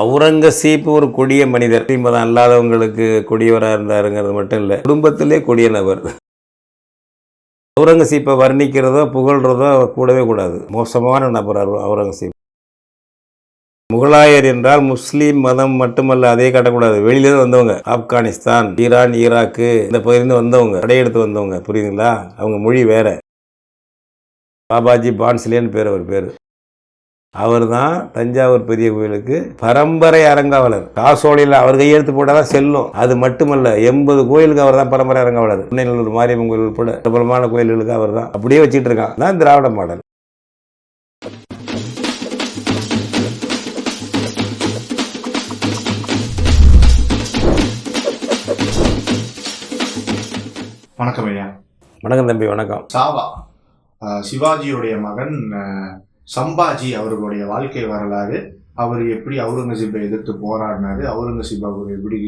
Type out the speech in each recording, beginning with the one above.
அவுரங்கசீப் ஒரு கொடிய மனிதர். மதம் அல்லாதவங்களுக்கு கொடியவராக இருந்தாருங்கிறது மட்டும் இல்லை குடும்பத்திலே கொடிய நபர். அவுரங்கசீப்பை வர்ணிக்கிறதோ புகழ்றதோ கூடவே கூடாது. மோசமான நபர் அவுரங்கசீப். முகலாயர் என்றால் முஸ்லீம் மதம் மட்டுமல்ல அதே காட்டக்கூடாது. வெளியிலேருந்து வந்தவங்க ஆப்கானிஸ்தான் ஈரான் ஈராக்கு இந்த பகுதியிலேருந்து வந்தவங்க படையெடுத்து வந்தவங்க புரியுதுங்களா? அவங்க மொழி வேற. பாபாஜி பான்ஸ்லேன்னு பேர் அவர் பேர். அவர் தான் தஞ்சாவூர் பெரிய கோயிலுக்கு பரம்பரை அரங்காவலர். காசோலையில் அவர் கையெழுத்து போட்டால் தான் செல்லும். அது மட்டுமல்ல எண்பது கோயிலுக்கு அவர் தான் பரம்பரை அரங்காவலர். புன்னைநல்லூர் மாரியம்மன் கோயில் உட்பட பிரபலமான கோயில்களுக்கு அவர் தான் அப்படியே வச்சுட்டு இருக்கான். தான் திராவிட மாடல். வணக்கம் ஐயா. வணக்கம் தம்பி வணக்கம். சாவா சிவாஜியுடைய மகன் சம்பாஜி அவர்களுடைய வாழ்க்கை வரலாறு அவர் எப்படி அவுரங்கசீப்பை எதிர்த்து போராடினாரு அவுரங்கசீப் அவர் எப்படி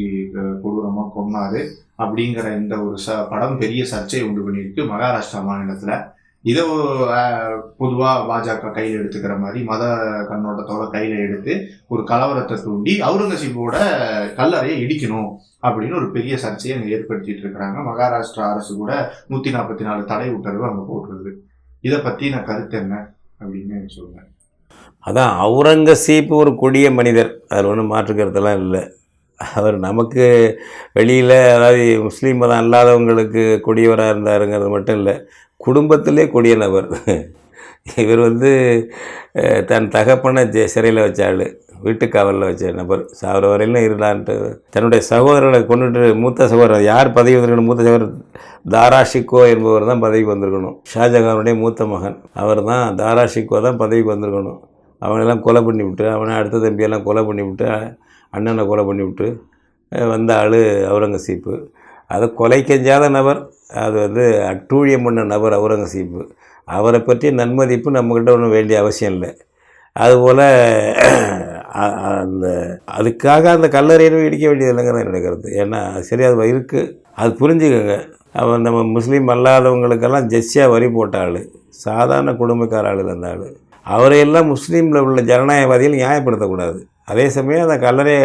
கொடூரமாக கொன்னாரு அப்படிங்கிற இந்த ஒரு ச படம் பெரிய சர்ச்சை உண்டு பண்ணியிருக்கு மகாராஷ்டிரா மாநிலத்தில். இதை பொதுவாக பாஜக கையில் எடுத்துக்கிற மாதிரி மத கண்ணோட்டத்தோட கையில் எடுத்து ஒரு கலவரத்தை தூண்டி அவுரங்கசீப்போட கல்லறையை இடிக்கணும் அப்படின்னு ஒரு பெரிய சர்ச்சையை அங்கே ஏற்படுத்திட்டு இருக்கிறாங்க. மகாராஷ்டிரா அரசு கூட நூற்றி நாற்பத்தி நாலு தடை உத்தரவு அங்கே போட்டுருது இதை பற்றி நான் கருத்து என்ன? அப்படின்னு சொல்லுங்க அதான் அவுரங்கசீப் ஒரு கொடிய மனிதர். அதில் ஒன்றும் மாற்று கருத்தெல்லாம் இல்லை. அவர் நமக்கு வெளியில் அதாவது முஸ்லீம் மதம் அல்லாதவங்களுக்கு கொடியவராக இருந்தாருங்கிறது மட்டும் இல்லை குடும்பத்திலே கொடிய நபர் இவர் வந்து தன் தகப்பனை ஜெ சிறையில் வச்ச ஆள் வீட்டுக்காவலில் வச்ச நபர். சாவர வரையிலும் இருந்தான்ட்டு தன்னுடைய சகோதரனை கொண்டுட்டு மூத்த சகோதரர் யார் பதவி வந்திருக்கணும்? மூத்த சகோதரர் தாராஷிக்கோ என்பவர் தான் பதவிக்கு வந்திருக்கணும். ஷாஜகானுடைய மூத்த மகன். அவர் தான் தாராஷிக்கோ தான் பதவிக்கு வந்திருக்கணும். அவனெல்லாம் கொலை பண்ணி விட்டு அவனை அடுத்த தம்பியெல்லாம் கொலை பண்ணி விட்டு அண்ணனை கொலை பண்ணிவிட்டு வந்த ஆள் அவுரங்கசீப்பு. அதை கொலை கெஞ்சாத நபர் அது வந்து அட்டூழியம் பண்ண நபர் அவுரங்கசீப்பு. அவரை பற்றி நன்மதிப்பு நம்மக்கிட்ட ஒன்றும் வேண்டிய அவசியம் இல்லை. அதுபோல் அந்த அதுக்காக அந்த கல்லறையிலும் இடிக்க வேண்டியது இல்லைங்கிறது என்னுடைய கருத்து. ஏன்னா சரியாக சரி அது இருக்குது அது புரிஞ்சுக்கோங்க. அவன் நம்ம முஸ்லீம் அல்லாதவங்களுக்கெல்லாம் ஜெஸ்ஸியாக வரி போட்ட ஆள். சாதாரண குடும்பக்கார ஆள் அந்த ஆள். அவரையெல்லாம் முஸ்லீமில் உள்ள ஜனநாயகவாதிகள் நியாயப்படுத்தக்கூடாது. அதே சமயம் அந்த கல்லறை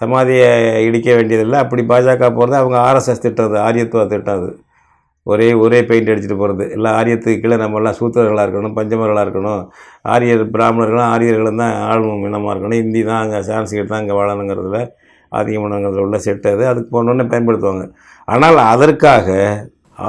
சமாதியை இடிக்க வேண்டியதில்லை. அப்படி பாஜக போகிறது அவங்க ஆர்எஸ்எஸ் திட்டம் அது ஆரியத்துவ திட்டம் அது ஒரே ஒரே பெயிண்ட் அடிச்சுட்டு போகிறது எல்லாம் ஆரியத்துக்கு கீழே நம்மளாம் சூத்திரர்களாக இருக்கணும் பஞ்சமர்களாக இருக்கணும். ஆரியர் பிராமணர்களும் ஆரியர்களும் தான் ஆளும் இனமாக இருக்கணும். இந்தி தான் அங்கே சான்ஸ்கிரிட் தான் அங்கே வாழணுங்கிறதுல ஆதிகமனங்கிறதுல உள்ள செட் அது. அதுக்கு போனோடனே பயன்படுத்துவாங்க. ஆனால் அதற்காக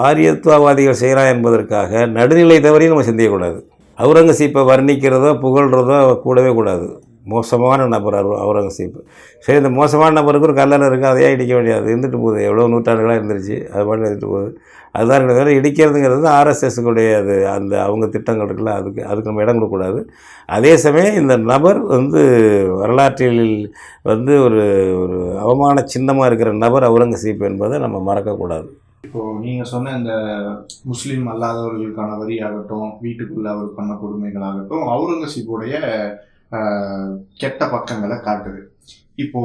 ஆரியத்துவவாதிகள் செய்கிறான் என்பதற்காக நடுநிலை தவறி நம்ம சிந்திக்கக்கூடாது. அவுரங்கசீப்பை வர்ணிக்கிறதோ புகழ்கிறதோ கூடவே கூடாது. மோசமான நபர் அரு அவுரங்கசீப். சரி இந்த மோசமான நபருக்கு ஒரு கல்லறை இருக்குது அதையே இடிக்க வேண்டியது. இருந்துட்டு போகுது. எவ்வளோ நூற்றாண்டுகளாக இருந்துருச்சு. அது பாட்டு இருந்துட்டு போகுது. அதுதான் தவிர இடிக்கிறதுங்கிறது ஆர்எஸ்எஸ்க்குடைய அது அந்த அவங்க திட்டங்கள் இருக்குல்ல அதுக்கு அதுக்கு நம்ம இடம் கொடுக்கக்கூடாது. அதே சமயம் இந்த நபர் வந்து வரலாற்றில் வந்து ஒரு ஒரு அவமான சின்னமாக இருக்கிற நபர் அவுரங்கசீப் என்பதை நம்ம மறக்கக்கூடாது. இப்போ நீங்க சொன்ன இந்த முஸ்லீம் அல்லாதவர்களுக்கான வரி ஆகட்டும் வீட்டுக்குள்ள அவர் பண்ண கொடுமைகளாகட்டும் அவுரங்கசீப்புடைய கெட்ட பக்கங்களை காட்டுது. இப்போ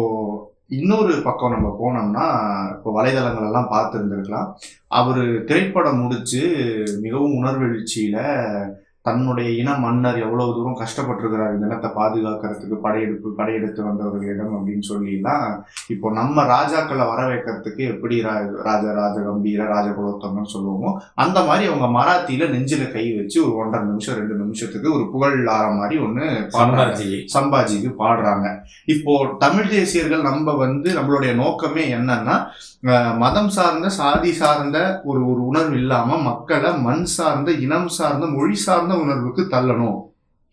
இன்னொரு பக்கம் நம்ம போனோம்னா இப்போ வலைதளங்கள் எல்லாம் பார்த்துருந்துருக்கலாம். அவர் திரைப்படம் முடிச்சு மிகவும் உணர்வெழுச்சியில தன்னுடைய இன மன்னர் எவ்வளவு தூரம் கஷ்டப்பட்டிருக்கிறார்? இந்த இனத்தை பாதுகாக்கிறதுக்கு படையெடுப்பு படையெடுத்து வந்தவர்களிடம் அப்படின்னு சொல்லிலாம் இப்போ நம்ம ராஜாக்களை வர வைக்கிறதுக்கு எப்படி ரா- ராஜ ராஜ கம்பீர ராஜகுலோத்தம்னு சொல்லுவோமோ அந்த மாதிரி அவங்க மராத்தியில நெஞ்சில கை வச்சு ஒரு ஒன்றரை நிமிஷம் ரெண்டு நிமிஷத்துக்கு ஒரு புகழ் மாதிரி ஒண்ணு பாடுறாங்க. சம்பாஜிக்கு பாடுறாங்க. இப்போ தமிழ் தேசியர்கள் நம்ம வந்து நம்மளுடைய நோக்கமே என்னன்னா மதம் சார்ந்த சாதி சார்ந்த ஒரு ஒரு உணர்வு இல்லாம மக்களை மண் சார்ந்த இனம் சார்ந்த மொழி சார்ந்த உணர்வுக்கு தள்ளணும்.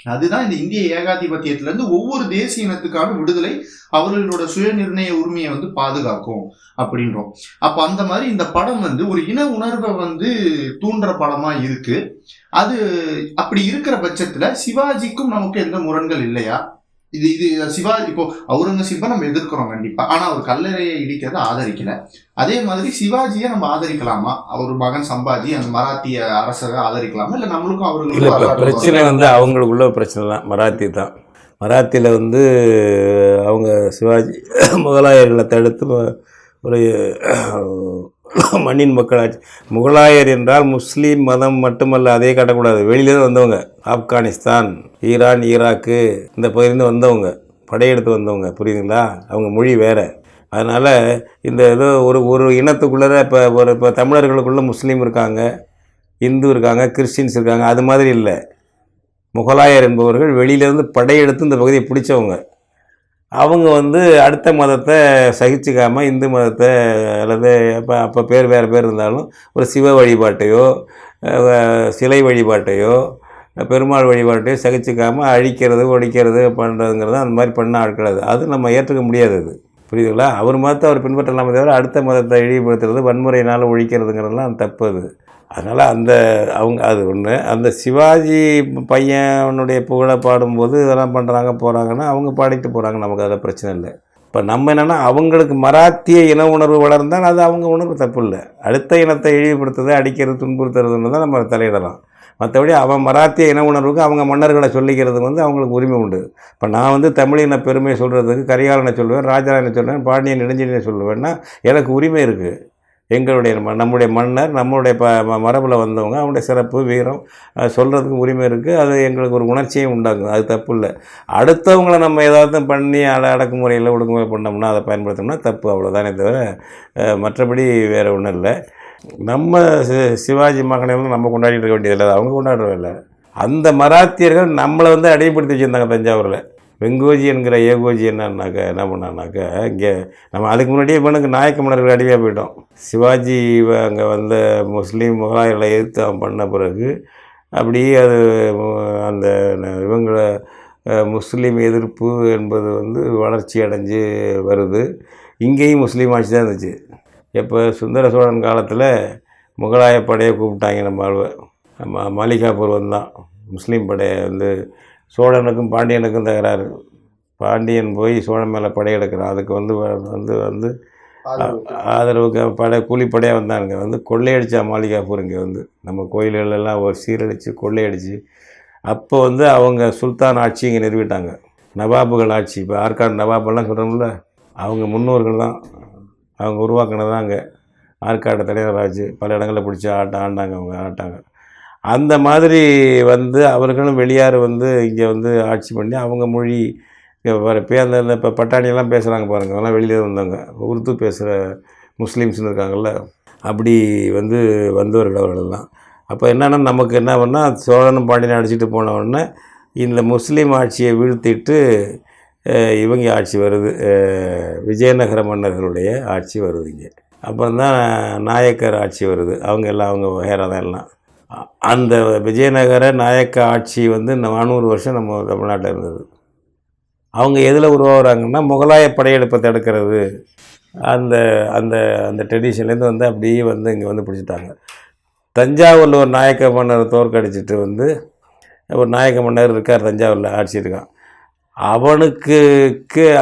அதுதான் இந்த இந்திய ஏகாதிபத்தியத்துல இருந்து ஒவ்வொரு தேசிய இனத்துக்கான விடுதலை அவர்களோட சுய நிர்ணய உரிமையை வந்து பாதுகாக்கும் அப்படின்றோம். அப்ப அந்த மாதிரி இந்த படம் வந்து ஒரு இன உணர்வை வந்து தூண்டுற படமா இருக்கு. அது அப்படி இருக்கிற பட்சத்துல சிவாஜிக்கும் நமக்கு எந்த முரண்கள் இல்லையா? இது இது சிவா இப்போ அவுரங்கசீப்பை நம்ம எதிர்க்கிறோம் கண்டிப்பா. ஆனா அவர் கல்லறையை இடிக்கிறத ஆதரிக்கல. அதே மாதிரி சிவாஜியை நம்ம ஆதரிக்கலாமா? அவர் மகன் சம்பாஜி அந்த மராத்திய அரசரை ஆதரிக்கலாமா? இல்ல நம்மளுக்கும் அவர்களுக்கும் பிரச்சனை வந்து அவங்களுக்குள்ள பிரச்சனை தான். மராத்தி தான். மராத்தியில் வந்து அவங்க சிவாஜி முகலாயர்களை தடுத்து ஒரு மண்ணின் மக்களாட்சி. முகலாயர் என்றால் முஸ்லீம் மதம் மட்டுமல்ல அதே காட்டக்கூடாது. வெளியிலேருந்து வந்தவங்க ஆப்கானிஸ்தான் ஈரான் ஈராக்கு இந்த பகுதியிலேருந்து வந்தவங்க படையெடுத்து வந்தவங்க புரியுதுங்களா? அவங்க மொழி வேறு. அதனால் இந்த ஏதோ ஒரு ஒரு இனத்துக்குள்ளே இப்போ ஒரு இப்போ தமிழர்களுக்குள்ளே முஸ்லீம் இருக்காங்க இந்து இருக்காங்க கிறிஸ்டின்ஸ் இருக்காங்க அது மாதிரி இல்லை. முகலாயர் என்பவர்கள் வெளியிலேருந்து படையெடுத்து இந்த பகுதியை பிடிச்சவங்க. அவங்க வந்து அடுத்த மதத்தை சகிச்சுக்காமல் இந்து மதத்தை அல்லது அப்போ அப்போ பேர் வேறு பேர் இருந்தாலும் ஒரு சிவ வழிபாட்டையோ சிலை வழிபாட்டையோ பெருமாள் வழிபாட்டையோ சகிச்சுக்காமல் அழிக்கிறது ஒழிக்கிறது பண்ணுறதுங்கிறது அந்த மாதிரி பண்ண ஆட்கள் அது. அது நம்ம ஏற்றுக்க முடியாது அது. புரியுதுங்களா? அவர் மதத்தை அவர் பின்பற்றலாமே தவிர அடுத்த மதத்தை இழிவுபடுத்துறது வன்முறையினால் ஒழிக்கிறதுங்கிறதுலாம் தப்பு அது. அதனால் அந்த அவங்க அது ஒன்று அந்த சிவாஜி பையனுடைய புகழை பாடும்போது இதெல்லாம் பண்ணுறாங்க போகிறாங்கன்னா அவங்க பாடிட்டு போகிறாங்க நமக்கு அதில் பிரச்சனை இல்லை. இப்போ நம்ம என்னென்னா அவங்களுக்கு மராத்திய இன உணர்வு வளர்ந்தால் அது அவங்க உணர்வு தப்பு இல்லை அடுத்த இனத்தை இழிவுபடுத்துறது அடிக்கிறது துன்புறுத்துறதுன்னு தான் நம்ம தலையிடலாம். மற்றபடி அவன் மராத்திய இன உணர்வுக்கு அவங்க மன்னர்களை சொல்லிக்கிறதுக்கு வந்து அவங்களுக்கு உரிமை உண்டு. இப்போ நான் வந்து தமிழின பெருமை சொல்கிறதுக்கு கரிகாலனை சொல்லுவேன் ராஜாராயனை சொல்லுவேன் பாண்டியன் நெடுஞ்செழியனை சொல்லுவேன்னா எனக்கு உரிமை இருக்குது எங்களுடைய ம- நம்முடைய மன்னர் நம்மளுடைய ப ம- மரபில் வந்தவங்க அவங்களுடைய சிறப்பு வீரம் சொல்கிறதுக்கு உரிமை இருக்குது அது எங்களுக்கு ஒரு உணர்ச்சியும் உண்டாகும் அது தப்பு இல்லை. அடுத்தவங்களை நம்ம ஏதாவது பண்ணி அட அடக்குமுறையில் ஒடுக்குமுறை பண்ணோம்னா அதை பயன்படுத்தோம்னா தப்பு அவ்வளோதானே தவிர மற்றபடி வேறு ஒன்றும் இல்லை. நம்ம சி- சிவாஜி மகனையும் நம்ம கொண்டாடிட்டு இருக்க வேண்டியதில்லை. அவங்க கொண்டாடுறதில்ல. அந்த மராத்தியர்கள் நம்மளை வந்து அடிமைப்படுத்தி வச்சுருந்தாங்க தஞ்சாவூரில். வெங்கோஜி என்கிற ஏகோஜி என்னன்னாக்க என்ன பண்ணான்னாக்க இங்கே நம்ம அதுக்கு முன்னாடியே இவனுக்கு நாயக்க மன்னர்கள் அடிமையாக போயிட்டோம். சிவாஜி அங்கே வந்த முஸ்லீம் முகலாயர்களை எதிர்த்து அவன் பண்ண பிறகு அப்படியே அது அந்த இவங்களை முஸ்லீம் எதிர்ப்பு என்பது வந்து வளர்ச்சி அடைஞ்சு வருது. இங்கேயும் முஸ்லீம் ஆட்சி தான் இருந்துச்சு. இப்போ சுந்தர சோழன் காலத்தில் முகலாய படையை கூப்பிட்டாங்க நம்ம ஆளுவ நம்ம மாளிகாபூர் வந்தான் முஸ்லீம் படையை வந்து சோழனுக்கும் பாண்டியனுக்கும் தகராறு. பாண்டியன் போய் சோழன் மேலே படையெடுக்கிறான் அதுக்கு வந்து வந்து வந்து ஆதரவுக்கு படை கூலிப்படையாக வந்தானுங்க. வந்து கொள்ளையடிச்சா மாளிகாப்பூர் இங்கே வந்து. நம்ம கோயில்கள் எல்லாம் ஒரு சீரழித்து கொள்ளையடிச்சு. அப்போ வந்து அவங்க சுல்தான் ஆட்சி இங்கே நிறுவிட்டாங்க. நவாபுகள் ஆட்சி. இப்போ ஆற்காடு நவாபெல்லாம் சொல்கிறோம்ல அவங்க முன்னோர்கள் தான். அவங்க உருவாக்குனது தான் அங்கே. ஆற்காடு தலைவர் ஆச்சு பல இடங்களில் பிடிச்சி ஆட்ட ஆண்டாங்க அவங்க ஆட்டாங்க. அந்த மாதிரி வந்து அவர்களும் வெளியார் வந்து இங்கே வந்து ஆட்சி பண்ணி அவங்க மொழி வரப்பே அந்த இந்த இப்போ பட்டாணியெல்லாம் பேசுகிறாங்க பாருங்கள் அதெல்லாம் வெளியில் வந்தவங்க. உருது பேசுகிற முஸ்லீம்ஸ்னு இருக்காங்கல்ல அப்படி வந்து வந்தவர்கள் அவர்களெல்லாம் அப்போ என்னென்னா நமக்கு என்ன பண்ணால் சோழனும் பாண்டியனை அடிச்சிட்டு போனவுடனே இந்த முஸ்லீம் ஆட்சியை வீழ்த்திட்டு இவங்க ஆட்சி வருது. விஜயநகர மன்னர்களுடைய ஆட்சி வருது இங்கே. அப்புறம் தான் நாயக்கர் ஆட்சி வருது. அவங்க எல்லாம் அவங்க வேற தான் எல்லாம். அந்த விஜயநகர நாயக்க ஆட்சி வந்து நானூறு வருஷம் நம்ம தமிழ்நாட்டில் இருந்தது. அவங்க எதில் உருவாகுறாங்கன்னா முகலாய படையெடுப்பை தடுக்கிறது. அந்த அந்த அந்த ட்ரெடிஷன்லேருந்து வந்து அப்படியே வந்து இங்கே வந்து பிடிச்சிட்டாங்க. தஞ்சாவூரில் ஒரு நாயக்க மன்னர் தோற்கடிச்சிட்டு வந்து ஒரு நாயக்க மன்னர் இருக்கார் தஞ்சாவூரில் ஆட்சி இருக்கான். அவனுக்கு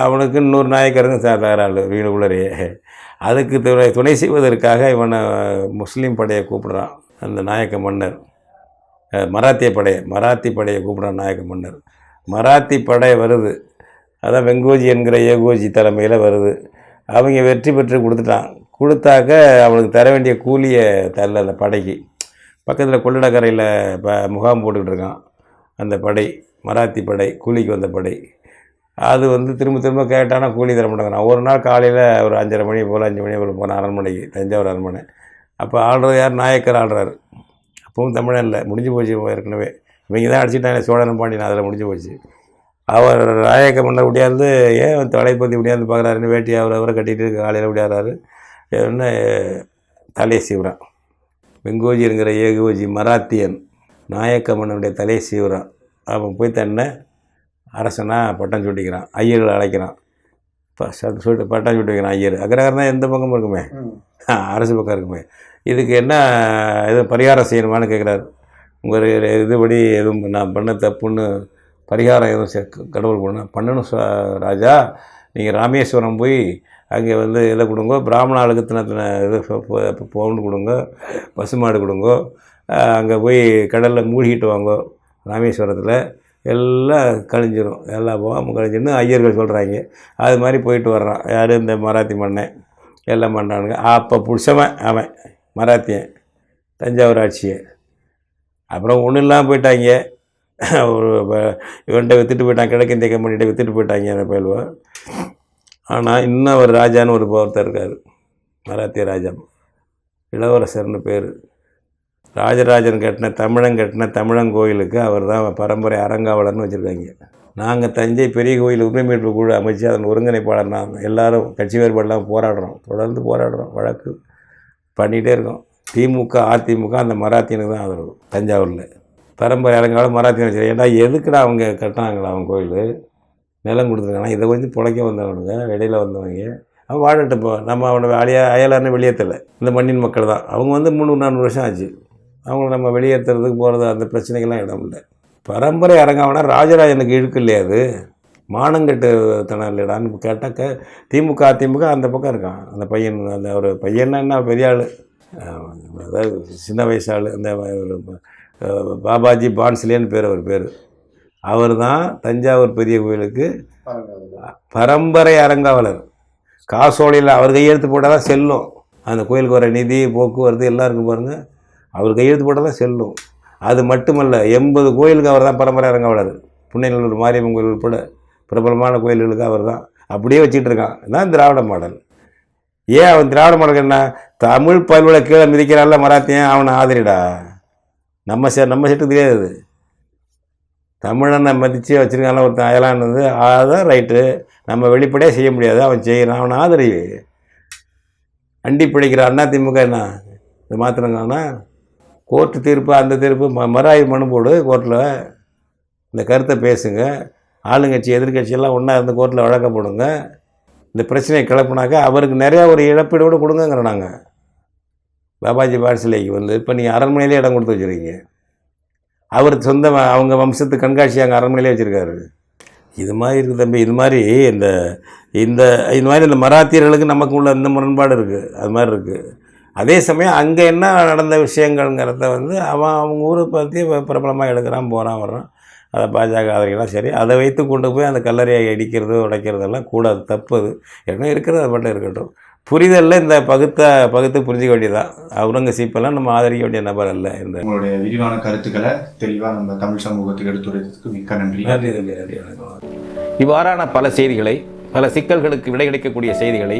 அவனுக்கு இன்னொரு நாயக்கருங்க தகராறு வீடுக்குள்ளரையே அதுக்கு துணை துணை செய்வதற்காக இவனை முஸ்லீம் படையை கூப்பிடுறான். அந்த நாயக்க மன்னர் மராத்திய படையை மராத்தி படையை கூப்பிடுறான் நாயக்க மன்னர். மராத்தி படை வருது. அதான் வெங்கோஜி என்கிற ஏகோஜி தலைமையில் வருது. அவங்க வெற்றி பெற்று கொடுத்துட்டான். கொடுத்தாக்க அவனுக்கு தர வேண்டிய கூலியை தரல அந்த படைக்கு. பக்கத்தில் கொள்ளிடக்கரையில் இப்போ முகாம் போட்டுக்கிட்டு இருக்கான் அந்த படை மராத்தி படை கூலிக்கு வந்த படை. அது வந்து திரும்ப திரும்ப கேட்டானா கூலி தர மாட்டேங்கிறான் ஒரு நாள் காலையில் ஒரு அஞ்சரை மணி போல் அஞ்சு மணி போல் போனேன் அரண்மனைக்கு தஞ்சாவூர் அரண்மனை. அப்போ ஆள்றது யார்? நாயக்கர் ஆள்றாரு. அப்பவும் தமிழன் இல்லை. முடிஞ்சு போச்சு ஏற்கனவே. இவங்க தான் அடிச்சுட்டாங்க சோழன் பாண்டியன் அதில் முடிஞ்சு போச்சு. அவர் நாயக்க மன்னர் உடையாந்து ஏன் தலைப்பதி உடையாந்து பார்க்குறாருன்னு வேட்டி அவரை அவரை கட்டிட்டு காலையில் விடியாடுறாரு என்ன? தலையை சீவுறான் வெங்கோஜிங்கிற ஏகோஜி மராத்தியன் நாயக்க மன்னனுடைய தலையை சீவுறான் அவன் போய் தன்னை அரசனா பட்டம் சுட்டிக்கிறான். ஐயர்களை அழைக்கிறான். சொல்லிட்டு பட்டம் சூட்டி வைக்கிறான் ஐயர். அக்ரஹாரம் தான் எந்த பக்கமும் இருக்குமே. அரசு பக்கம் இருக்குமே. இதுக்கு என்ன எதுவும் பரிகாரம் செய்யணுமான்னு கேட்குறாரு உங்கள் இதுபடி எதுவும் நான் பண்ண தப்புன்னு பரிகாரம் எதுவும் சே கடவுள் பண்ண பண்ணணும் ராஜா. நீங்கள் ராமேஸ்வரம் போய் அங்கே வந்து இதை கொடுங்க பிராமண ஆளுக்கு தின தின இது பவுண்டு கொடுங்க பசுமாடு கொடுங்க அங்கே போய் கடலில் மூழ்கிட்டு வாங்க ராமேஸ்வரத்தில். எல்லாம் கழிஞ்சிரும். எல்லா போகாமல் கழிஞ்சிருந்து ஐயர்கள் சொல்கிறாங்க அது மாதிரி போயிட்டு வர்றான். யார்? இந்த மராத்தி மன்னன். எல்லாம் பண்ணுறானுங்க அப்போ பிடிச்சவன் அவன் மராத்தியன் தஞ்சாவூர் ஆட்சியை அப்புறம் ஒன்றும் இல்லாமல் போயிட்டாங்க. ஒரு இவன்கிட்ட வித்துட்டு போயிட்டான். கிழக்கு இந்திய கம்பெனிகிட்ட வித்துட்டு போயிட்டாங்க அந்த பயில்வா ஆனால் இன்னும் ஒரு ராஜான்னு ஒரு ஒருத்தர் இருக்கார். மராத்திய ராஜா. இளவரசர்னு பேர். ராஜராஜன் கட்டின தமிழன் கட்டின தமிழன் கோயிலுக்கு அவர் தான் பரம்பரை அறங்காவலர்னு வச்சுருக்காங்க. நாங்கள் தஞ்சை பெரிய கோயில் உரிமை மீட்பு குழு அமைச்சு அதன் ஒருங்கிணைப்பாளர் நான். எல்லாரும் கட்சி வேறுபாடெல்லாம் போராடுறோம். தொடர்ந்து போராடுறோம். வழக்கு பண்ணிகிட்டே இருக்கோம். திமுக அதிமுக அந்த மராத்தியனுக்கு தான் ஆதரவு. தஞ்சாவூரில். பரம்பரை அறங்காவலர் மராத்தியன் வச்சு ஏன்னா எதுக்குடா அவங்க கட்டினாங்களா அவங்க கோயில்? நிலம் கொடுத்துருக்காங்க இதை கொஞ்சம் பிழைக்க வந்தவனுங்க வெளியில் வந்தவங்க. அவன் வாழட்டும் இப்போ. நம்ம அவனை அழியா அயலான்னு வெளியேற்றலை. இந்த மண்ணின் மக்கள் தான். அவங்க வந்து முந்நூறு நானூறு வருஷம் ஆச்சு. அவங்கள நம்ம வெளியேற்றுறதுக்கு போகிறது அந்த பிரச்சனைகள்லாம் இடம் இல்லை. பரம்பரை அரங்காவனா ராஜராஜனுக்கு இழுக்கு இல்லையா அது? மானங்கெட்டு தனம் இல்லைடான்னு கேட்டால் க திமுக அதிமுக அந்த பக்கம் இருக்கான். அந்த பையன் அந்த ஒரு பையன்னா என்ன பெரிய ஆள். அதாவது சின்ன வயசு ஆள். அந்த ஒரு, பாபாஜி பான்சிலேன்னு பேர் அவர் பேர். அவர் தான் தஞ்சாவூர் பெரிய கோயிலுக்கு பரம்பரை அரங்காவலர். காசோலையில் அவர் கையெழுத்து போட்டால் தான் செல்லும். அந்த கோயிலுக்கு வர நிதி போக்குவரத்து எல்லாம் பாருங்கள் அவர் கையெழுத்து போட்டால் தான் செல்லும். அது மட்டுமல்ல எண்பது கோயிலுக்கு அவர் தான் பரம்பரை அரங்காவலர் புண்ணியநல்லூர் மாரியம்மன் கோயில் உட்பட பிரபலமான கோயில்களுக்கு அவர் தான் அப்படியே வச்சுட்டு இருக்கான். இதான் திராவிட மாடல். ஏன் அவன் திராவிட மாடல் என்ன தமிழ் பல்வலை கீழே மிதிக்கிறான்ல மராத்தியன் அவனை ஆதரிடா. நம்ம சே நம்ம செட்டு தெரியாது அது. தமிழனை மதித்து வச்சுருக்கான ஒருத்தன் அயலானது அதான் ரைட்டு. நம்ம வெளிப்படையாக செய்ய முடியாது. அவன் செய்கிறான் அவனை ஆதரி. அண்டி பிடிக்கிற அண்ணா திமுக என்ன? இது மாத்திரங்கன்னா கோர்ட்டு தீர்ப்பு அந்த தீர்ப்பு ம மறுஆய்வு மனு போடு கோர்ட்டில் இந்த கருத்தை பேசுங்க. ஆளுங்கட்சி எதிர்கட்சியெல்லாம் ஒன்றா இருந்து கோர்ட்டில் வழக்க போடுங்க. இந்த பிரச்சனையை கிளப்புனாக்கா அவருக்கு நிறையா ஒரு இழப்பீடு கூட நாங்கள் பாபாஜி பாடசிலைக்கு வந்து இப்போ நீங்கள் அரண்மனையிலே இடம் கொடுத்து வச்சுருக்கீங்க. அவர் சொந்த அவங்க வம்சத்து கண்காட்சி அங்கே அரண்மனையிலே வச்சுருக்காரு. இது மாதிரி இருக்குது தம்பி இது மாதிரி இந்த இந்த இது மாதிரி இந்த மராத்தியர்களுக்கு நமக்கு உள்ள இந்த முரண்பாடு இருக்குது அது மாதிரி இருக்குது அதே சமயம் அங்கே என்ன நடந்த விஷயங்கள்ங்கிறத வந்து அவன் அவங்க ஊரை பற்றி பிரபலமாக எடுக்கிறான் போகிறான் வர்றான். அதை பாஜக ஆதரிக்கலாம் சரி. அதை வைத்து கொண்டு போய் அந்த கல்லறையை இடிக்கிறது உடைக்கிறதெல்லாம் கூடாது தப்பு அது ஏன்னா இருக்கிறது அது மட்டும் இருக்கட்டும். புரிதலில் இந்த பகுத்த பகுத்து புரிஞ்சிக்க வேண்டியதான் அவுரங்கசீப்பெல்லாம் நம்ம ஆதரிக்க வேண்டிய நபர் அல்ல இந்த. உங்களுடைய விரிவான கருத்துக்களை தெளிவா நம்ம தமிழ் சமூகத்துக்கு எடுத்துரைத்ததுக்கு மிக்க நன்றி. நன்றி நன்றி நன்றி வணக்கம். இவ்வாறான பல செய்திகளை பல சிக்கல்களுக்கு விடை கிடைக்கக்கூடிய செய்திகளை